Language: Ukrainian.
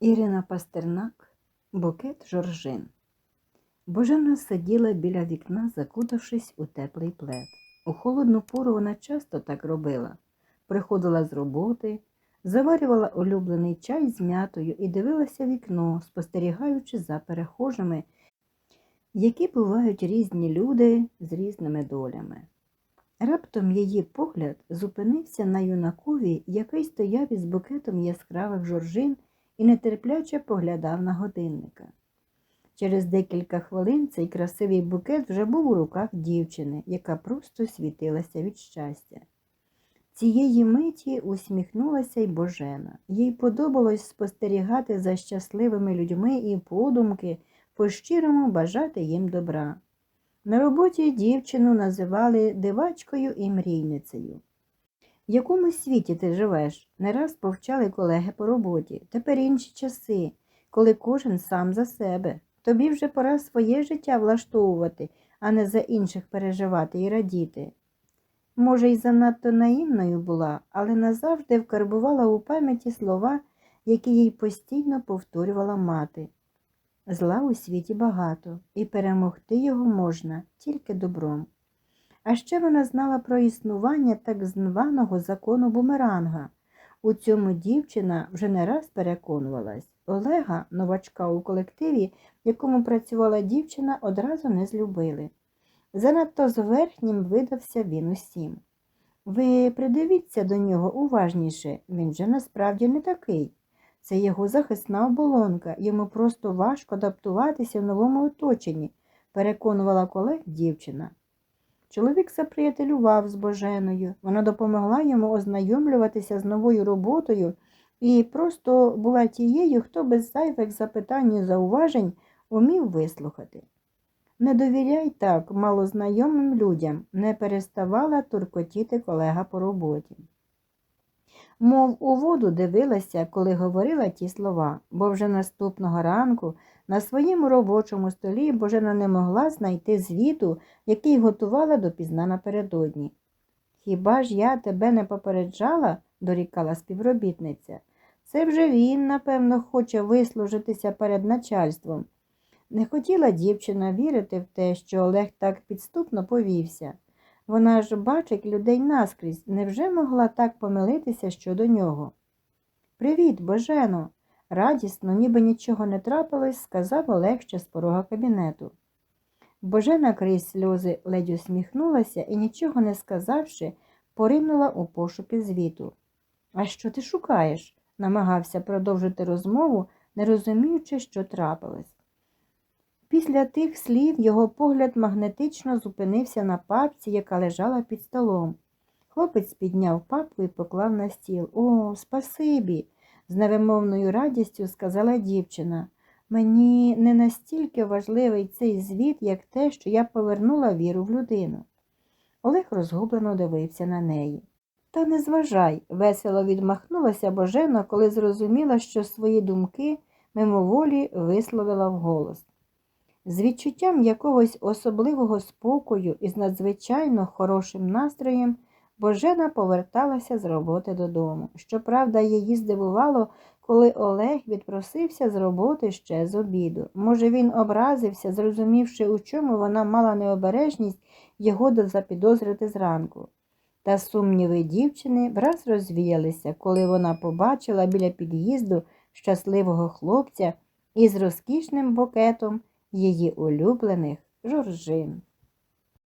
Ірина Пастернак, букет жоржин. Божена сиділа біля вікна, закутавшись у теплий плед. У холодну пору вона часто так робила. Приходила з роботи, заварювала улюблений чай з м'ятою і дивилася вікно, спостерігаючи за перехожими, які бувають різні люди з різними долями. Раптом її погляд зупинився на юнакові, який стояв із букетом яскравих жоржин і нетерпляче поглядав на годинника. Через декілька хвилин цей красивий букет вже був у руках дівчини, яка просто світилася від щастя. Цієї миті усміхнулася й Божена. Їй подобалось спостерігати за щасливими людьми і подумки по-щирому бажати їм добра. На роботі дівчину називали дивачкою і мрійницею. В якому світі ти живеш? Не раз повчали колеги по роботі. Тепер інші часи, коли кожен сам за себе. Тобі вже пора своє життя влаштовувати, а не за інших переживати і радіти. Може, й занадто наївною була, але назавжди вкарбувала у пам'яті слова, які їй постійно повторювала мати. Зла у світі багато, і перемогти його можна тільки добром. А ще вона знала про існування так званого закону бумеранга. У цьому дівчина вже не раз переконувалась. Олега, новачка у колективі, в якому працювала дівчина, одразу не злюбили. Занадто зверхнім видався він усім. Ви придивіться до нього уважніше, він же насправді не такий. Це його захисна оболонка, йому просто важко адаптуватися в новому оточенні, переконувала колег дівчина. Чоловік заприятелював з Боженою, вона допомогла йому ознайомлюватися з новою роботою і просто була тією, хто без зайвих запитань і зауважень умів вислухати. Не довіряй так малознайомим людям, не переставала туркотіти колега по роботі. Мов у воду дивилася, коли говорила ті слова, бо вже наступного ранку на своєму робочому столі Божена не могла знайти звіту, який готувала допізна напередодні. Хіба ж я тебе не попереджала? дорікала співробітниця. Це вже він, напевно, хоче вислужитися перед начальством. Не хотіла дівчина вірити в те, що Олег так підступно повівся. Вона ж бачить людей наскрізь, невже могла так помилитися щодо нього? Привіт, Божено, радісно, ніби нічого не трапилось, сказав Олег ще з порога кабінету. Божена крізь сльози ледь усміхнулася і, нічого не сказавши, поринула у пошуки звіту. А що ти шукаєш? намагався продовжити розмову, не розуміючи, що трапилось. Після тих слів його погляд магнетично зупинився на папці, яка лежала під столом. Хлопець підняв папку і поклав на стіл. О, спасибі, з невимовною радістю сказала дівчина. Мені не настільки важливий цей звіт, як те, що я повернула віру в людину. Олег розгублено дивився на неї. Та не зважай, весело відмахнулася Божена, коли зрозуміла, що свої думки мимоволі висловила вголос. З відчуттям якогось особливого спокою і з надзвичайно хорошим настроєм Божена поверталася з роботи додому. Щоправда, її здивувало, коли Олег відпросився з роботи ще з обіду. Може, він образився, зрозумівши, у чому вона мала необережність його запідозрити зранку. Та сумніви дівчини враз розвіялися, коли вона побачила біля під'їзду щасливого хлопця із розкішним букетом її улюблених жоржин.